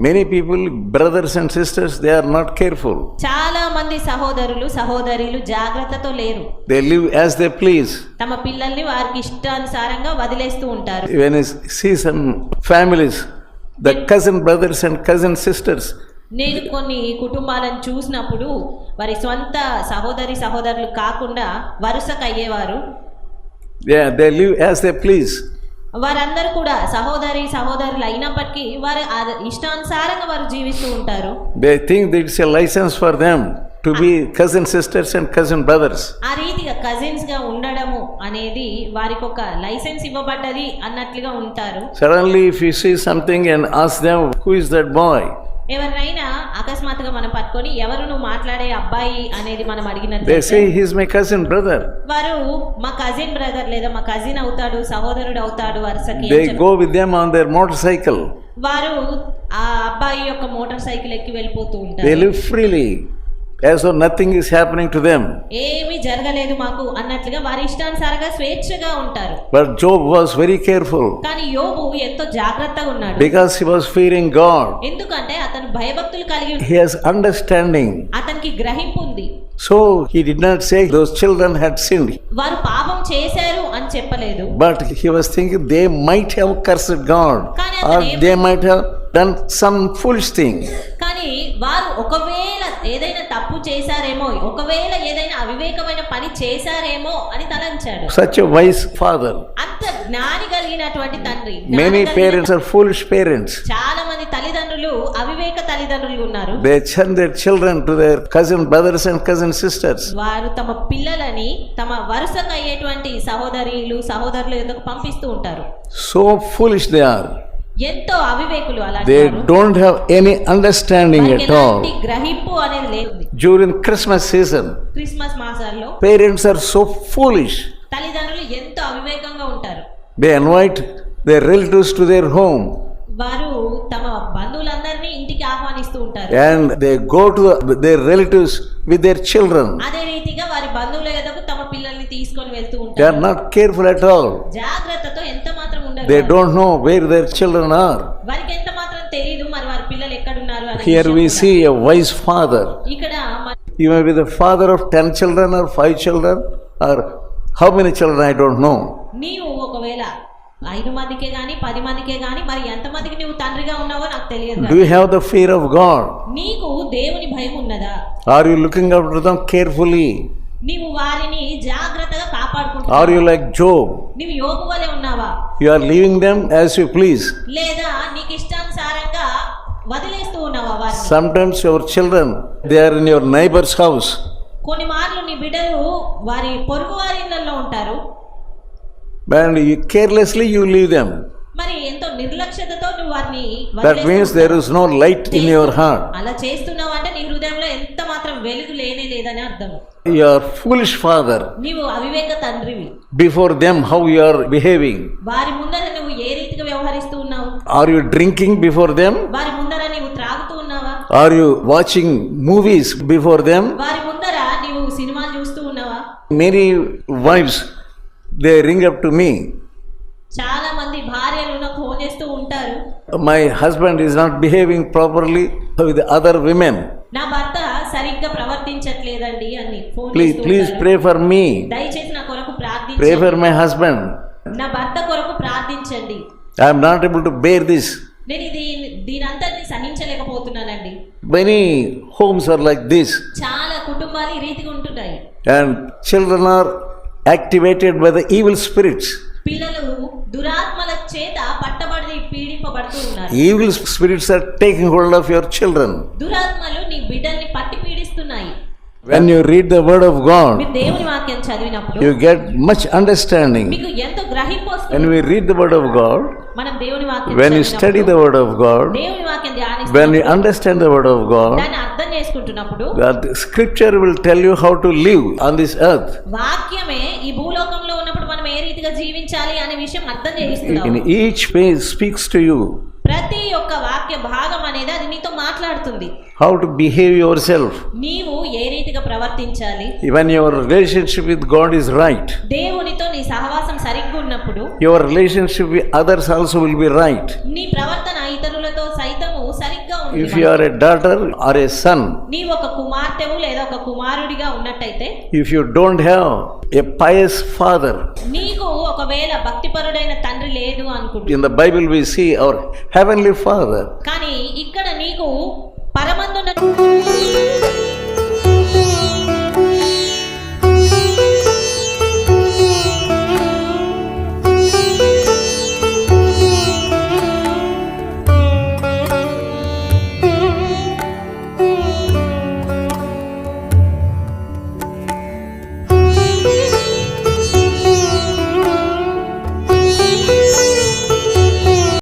Many people, brothers and sisters, they are not careful. చాలా మంది సహోదరులు సహోదరులు జాగ్రత్తతో లేరు They live as they please. తమ పిల్లల్ని వారికి ఇష్టానుసారంగా వదిలేస్తూ ఉంటారు When you see some families, the cousin brothers and cousin sisters, నేను కొన్ని కుటుంబాలను చూసినప్పుడు వారి సొంత సహోదరి సహోదరులు కాకుండా వరుసకు అయ్యేవారు yeah, they live as they please. వారందరూ కూడా సహోదరి సహోదరులు అయినప్పటికీ వారు ఇష్టానుసారంగా వారు జీవిస్తూ ఉంటారు They think that it's a license for them to be cousin sisters and cousin brothers. ఆ రీతిగా కజిన్స్గా ఉండడము అనేది వారికి ఒక లైసెన్స్ ఇవ్వబడ్డది అన్నట్లుగా ఉంటారు Suddenly, if you see something and ask them, who is that boy? ఎవరినైనా అకస్మాత్తుగా మనం పట్టుకొని ఎవరు నువ్వు మాట్లాడే అబ్బాయి అనేది మనం say, he's my cousin brother. వారు మా కజిన్ బ్రదర్ లేదా మా కజిన్ అవుతాడు సహోదరుడు అవుతాడు వరుసకి on their motorcycle. వారు ఆ అబ్బాయి యొక్క మోటార్ సైకిల్ ఎక్కి వెళ్ళిపోతూ ఉంటారు though nothing is happening to them. ఏమీ జరగలేదు మాకు అన్నట్లుగా వారి ఇష్టానుసారంగా స్వేచ్ఛగా ఉంటారు But Job was very careful కానీ యోబు ఎంతో జాగ్రత్తగా ఉన్నాడు because he was fearing God. ఎందుకంటే అతను భయభక్తులు కలిగి ఉన్నాడు. He has understanding. అతనికి గ్రహింపు ఉంది So he did not say those children had sinned. వారు పాపం చేశారు అని చెప్పలేదు But he was thinking they might have cursed God కానీ or అతను ఏం- they might have done కాబట్టి వారు ఒకవేళ ఏదైనా తప్పు చేశారేమో ఒకవేళ ఏదైనా అవివేకమైన పని చేశారేమో అని తలంచాడు. సచ్ వైస్ ఫాదర్ అంత జ్ఞాని కలిగినటువంటి తండ్రి many parents are foolish parents చాలా మంది తల్లిదండ్రులు అవివేక తల్లిదండ్రులు ఉన్నారు. They send their children to their cousin brothers and cousin sisters వారు తమ పిల్లలని తమ వరుసగా అయ్యేటువంటి సహోదరులు సహోదరులు ఎందుకు పంపిస్తూ ఉంటారు? So foolish they are ఎంతో అవివేకులు అలాంటి They వారు. don't have any understanding వారికి at all. ఎలాంటి గ్రహింపు అనేది లేదు During Christmas season, క్రిస్మస్ మాసాల్లో parents are so foolish. తల్లిదండ్రులు ఎంతో అవివేకంగా ఉంటారు They invite their relatives to their home వారు తమ బంధువులందరినీ ఇంటికి ఆహ్వానిస్తూ ఉంటారు and they go to their relatives with their children. అదే రీతిగా వారి బంధువుల ఎదుగు తమ పిల్లల్ని తీసుకొని వెళ్తూ They ఉంటారు are not careful at all. జాగ్రత్తతో ఎంత మాత్రం ఉండరు They వారు. don't know where their children are. వారికి ఎంత మాత్రం తెలియదు మరి వారి పిల్లలు ఎక్కడున్నారు అనే Here విషయం we కూడా. see a wise father. ఇక్కడ మ- You may be the father of 10 children or 5 children or how many children I don't know. నీవు ఒకవేళ ఐదు మందికే గాని పది మందికే గాని మరి ఎంత మందికి నువ్వు తండ్రిగా ఉన్నావో నాకు తెలియదు Do కానీ you have the fear of God? నీకు దేవుని భయం ఉన్నదా Are you looking after them carefully? నీవు వారిని జాగ్రత్తగా Are కాపాడుకుంటున్నావు you like Job? నీవు యోగు వలె ఉన్నావా You are leaving them as you please. లేదా నీకు ఇష్టానుసారంగా వదిలేస్తూ ఉన్నావా వారిని Sometimes your children, they are in your neighbor's house. కొన్ని మార్లు నీ బిడ్డలు వారి పొరుగు వారి ఇళ్ళలో ఉంటారు And you carelessly you leave them. మరి ఎంతో నిర్లక్ష్యతతో నువ్వు వారిని That వదిలేస్తూ means there is no light in your heart. అలా చేస్తున్నావు అంటే నీ హృదయంలో ఎంత మాత్రం వెలుగు లేనే లేదని అర్థం Your foolish father, నీవు అవివేక తండ్రివి before them, how you are behaving. వారి ముందర నువ్వు ఏ రీతిగా వ్యవహరిస్తూ ఉన్నావు Are you drinking before them? వారి ముందర నీవు త్రాగుతూ ఉన్నావా Are you watching movies before them? వారి ముందర నీవు సినిమాలు చూస్తూ ఉన్నావా Many wives, they ring up to me. చాలా మంది భార్యలు నాకు ఫోన్ చేస్తూ My husband is not behaving properly with other women. నా భర్త సరిగ్గా ప్రవర్తించట్లేదండి అని please ఉంటారు. pray for me. దయచేసి నా కొరకు Pray ప్రార్థించండి for my husband. నా భర్త కొరకు ప్రార్థించండి I am not able to bear this. నేను ఇది దీనంతటిని సహించలేకపోతున్నానండి Many homes are like this, చాలా కుటుంబాలు ఈ రీతిగా ఉంటున్నాయి and children are activated by the evil spirits. పిల్లలు దురాత్మల చేత పట్టబడి పీడింపబడుతూ ఉన్నారు Evil spirits are taking hold of your children. దురాత్మలు నీ బిడ్డల్ని పట్టి పీడిస్తున్నాయి When you read the word of God, మీరు దేవుని వాక్యం చదివినప్పుడు you get much understanding. మీకు ఎంతో గ్రహింపు When వస్తుంది we read the word of God, మనం దేవుని వాక్యం when you చదివినప్పుడు, study the word of God, దేవుని వాక్యం when you ధ్యానిస్తున్నప్పుడు understand the word of God, దాన్ని అర్థం చేసుకుంటున్నప్పుడు that scripture will tell you how to live on this earth. వాక్యమే ఈ భూలోకంలో ఉన్నప్పుడు మనం ఏ రీతిగా జీవించాలి అనే విషయం అర్థం చేయిస్తుంది ప్రతి ఒక్క వాక్య భాగం అనేది అది నీతో మాట్లాడుతుంది. How to behave yourself నీవు ఏ రీతిగా ప్రవర్తించాలి? Even your relationship with God is right దేవునితో నీ సహవాసం సరిగ్గా ఉన్నప్పుడు your relationship with others also will be right నీ ప్రవ సరిగ్గా If ఉంది you are a daughter or a son, నీవు ఒక కుమార్తెవు లేదా ఒక కుమారుడిగా ఉన్నట్టయితే if you don't have a pious father, నీకు ఒకవేళ భక్తిపరుడైన తండ్రి లేదు అనుకుంటు in the Bible we see our heavenly father. కానీ ఇక్కడ నీకు పరమందున